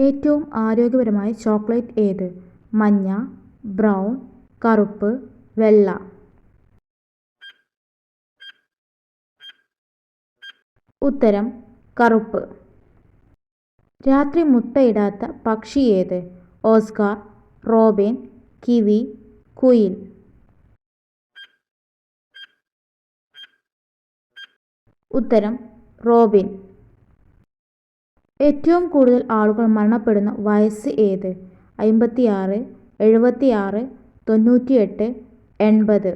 ഏറ്റവും ആരോഗ്യപരമായ ചോക്ലേറ്റ് ഏത്? മഞ്ഞ ബ്രൗൺ കറുപ്പ് വെള്ള. ഉത്തരം കറുപ്പ്. രാത്രി മുട്ടയിടാത്ത പക്ഷി ഏത്? ഓസ്കാർ റോബിൻ കിവി കുയിൽ ഉത്തരം റോബിൻ. ഏറ്റവും കൂടുതൽ ആളുകൾ മരണപ്പെടുന്ന വയസ്സ് ഏത്? അമ്പത്തിയാറ് എഴുപത്തിയാറ് തൊണ്ണൂറ്റിയെട്ട് എൺപത്.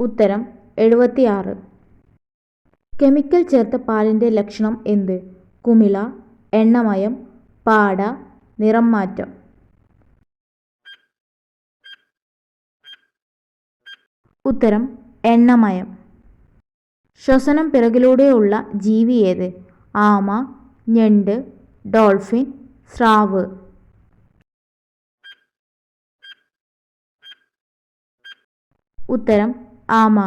ഉത്തരം എഴുപത്തിയാറ്. കെമിക്കൽ ചേർത്ത പാലിന്റെ ലക്ഷണം എന്ത്? കുമിള എണ്ണമയം പാട നിറം മാറ്റം ഉത്തരം എണ്ണമയം. ശ്വസനം പിറകിലൂടെയുള്ള ജീവി ഏത്? ആമ ഞണ്ട് ഡോൾഫിൻ സ്രാവ്. ഉത്തരം ആമ.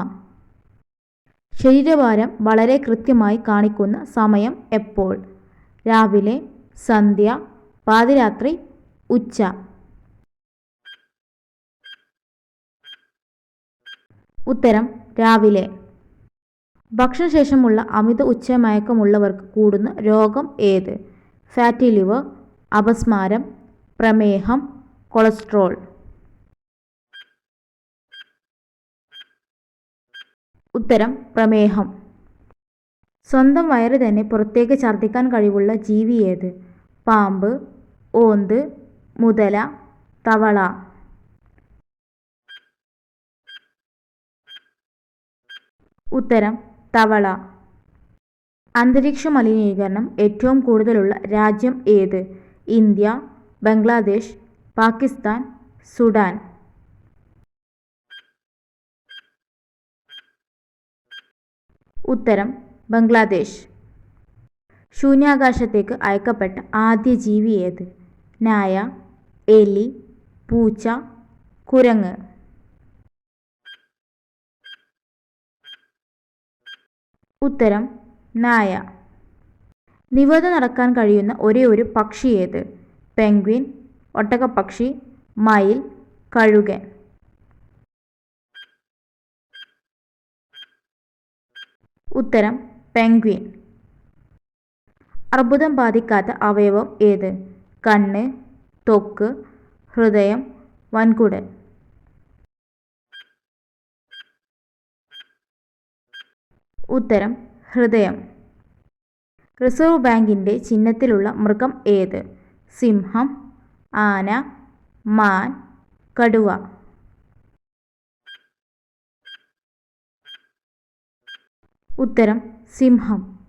ശരീരഭാരം വളരെ കൃത്യമായി കാണിക്കുന്ന സമയം എപ്പോൾ? രാവിലെ സന്ധ്യ പാതിരാത്രി ഉച്ച. ഉത്തരം രാവിലെ. ഭക്ഷണശേഷമുള്ള അമിത ഉച്ചമയക്കമുള്ളവർക്ക് കൂടുന്ന രോഗം ഏത്? ഫാറ്റി ലിവർ അപസ്മാരം പ്രമേഹം കൊളസ്ട്രോൾ. ഉത്തരം പ്രമേഹം. സ്വന്തം വയറ് തന്നെ പുറത്തേക്ക് ഛർദ്ദിക്കാൻ കഴിവുള്ള ജീവി ഏത്? പാമ്പ് ഓന്ത് മുതല തവള. ഉത്തരം തവള. അന്തരീക്ഷ മലിനീകരണം ഏറ്റവും കൂടുതലുള്ള രാജ്യം ഏത്? ഇന്ത്യ ബംഗ്ലാദേശ് പാകിസ്ഥാൻ സുഡാൻ. ഉത്തരം ബംഗ്ലാദേശ്. ശൂന്യാകാശത്തേക്ക് അയക്കപ്പെട്ട ആദ്യ ജീവി ഏത്? നായ എലി പൂച്ച കുരങ്ങ്. ഉത്തരം നായ. നിവത നടക്കാൻ കഴിയുന്ന ഒരേ ഒരു പക്ഷി ഏത്? പെൻഗ്വിൻ ഒട്ടകപ്പക്ഷി മയിൽ കഴുകൻ. ഉത്തരം പെൻഗ്വിൻ. അർബുദം ബാധിക്കാത്ത അവയവം ഏത്? കണ്ണ് തൊക്ക് ഹൃദയം വൻകുടൽ. ഉത്തരം ഹൃദയം. റിസർവ് ബാങ്കിന്റെ ചിഹ്നത്തിലുള്ള മൃഗം ഏത്? സിംഹം ആന മാൻ കടുവ. ഉത്തരം സിംഹം.